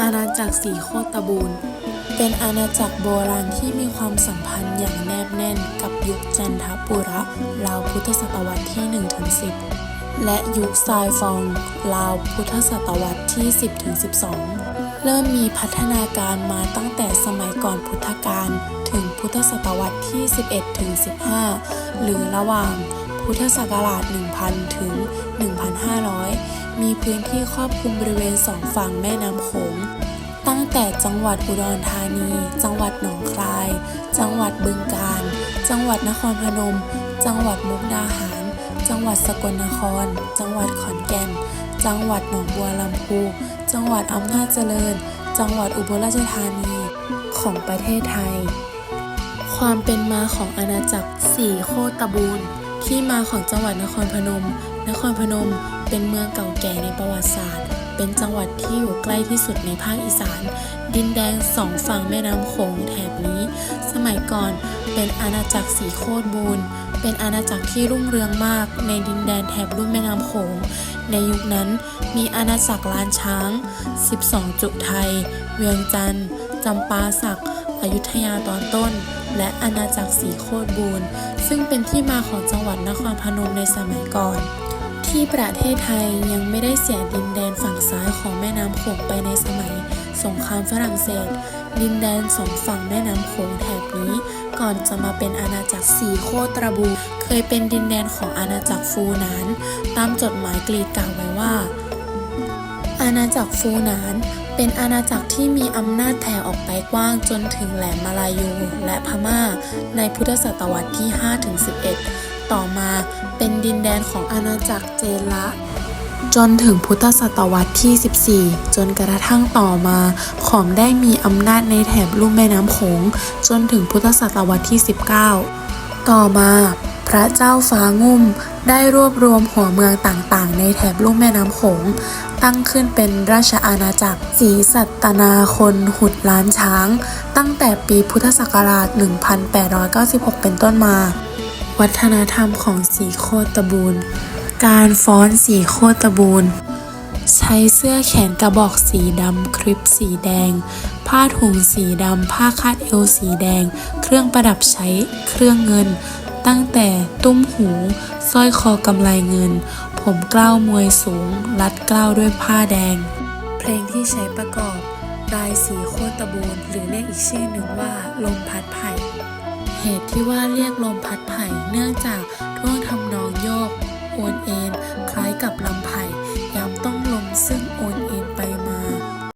อาณาจักรสีโคตบูรณ์ เป็นอาณาจักรโบราณที่มีความสัมพันธ์อย่างแนบแน่นกับยุคจันทปุระราวพุทธศตวรรษที่1-10 และยุคซายฟองราวพุทธศตวรรษที่ 10-12 เริ่มมีพัฒนาการมาตั้งแต่สมัยก่อนพุทธกาลถึงพุทธศตวรรษที่ 11-15 หรือระหว่างพุทธศักราช 1000 ถึง 1500 มีพื้นที่ครอบคลุมบริเวณสองฝั่งแม่น้ำโขง ตั้งแต่จังหวัดอุดรธานี จังหวัดหนองคาย จังหวัดบึงกาฬ จังหวัดนครพนม จังหวัดมุกดาหาร จังหวัดสกลนคร จังหวัดขอนแก่น จังหวัดหนองบัวลำพู จังหวัดอำนาจเจริญ จังหวัดอุบลราชธานีของประเทศไทย ความเป็นมาของอาณาจักรสีโคตบูรที่มาของจังหวัดนครพนม นครพนมเป็นเมืองเก่าแก่ในประวัติศาสตร์ เป็นจังหวัดที่อยู่ใกล้ที่สุดในภาคอีสาน ดินแดงสองฝั่งแม่น้ำโขงแถบนี้ สมัยก่อนเป็นอาณาจักรสีโคตบูรณ์เป็นอาณาจักรที่รุ่งเรืองมากในดินแดนแถบลุ่มแม่น้ำโขง ในยุคนั้นมีอาณาจักรล้านช้าง 12 จุไทย เวียงจันทร์จำปาสักอยุธยาตอนต้น และอาณาจักรสีโคตรบูรณ์ ซึ่งเป็นที่มาของจังหวัดนครพนมในสมัยก่อน ที่ประเทศไทยยังไม่ได้เสียดินแดนฝั่งซ้ายของแม่น้ำโขงไปในสมัย สงครามฝรั่งเศส ดินแดนสองฝั่งแม่น้ำโขงแถบนี้ ก่อนจะมาเป็นอาณาจักรสีโคตรบู เคยเป็นดินแดนของอาณาจักรฟูนาน ตามจดหมายกรีดกล่าวไว้ว่า อาณาจักรฟูนานเป็นอาณาจักรที่มีอำนาจแผ่ออกไปกว้างจนถึงแหลมมาลายูและพม่า ในพุทธศตวรรษที่ 5-11 ดินแดนของอาณาจักรเจละ จนถึงพุทธศตวรรษที่ 14 จนกระทั่งต่อมา ขอมได้มีอำนาจในแถบลุ่มแม่น้ำโขงจนถึงพุทธศตวรรษที่ 19 ต่อมา พระเจ้าฟ้างุ่มได้รวบรวมหัวเมืองต่างๆ ในแถบลุ่มแม่น้ำโขง ตั้งขึ้นเป็นราชอาณาจักรศรีสัตนาคนหุดล้านช้าง ตั้งแต่ปีพุทธศักราช 1896 เป็นต้นมา วัฒนธรรมของสีโคตบูรณ์ การฟ้อนสีโคตบูรณ์ ใช้เสื้อแขนกระบอกสีดำคริปสีแดง ผ้าถุงสีดำ ผ้าคาดเอวสีแดง เครื่องประดับใช้ เครื่องเงิน ตั้งแต่ตุ้มหูสร้อยคอกำไลเงิน ผมเกล้ามวยสูง รัดเกล้าด้วยผ้าแดง เพลงที่ใช้ประกอบรายสีโคตบูรณ์หรือเรียกอีกชื่อหนึ่งว่าลมพัดไผ่ เหตุที่ว่าเรียกลมพัดไผ่เนื่องจากท่วงทำนองโยกโอนเอ็น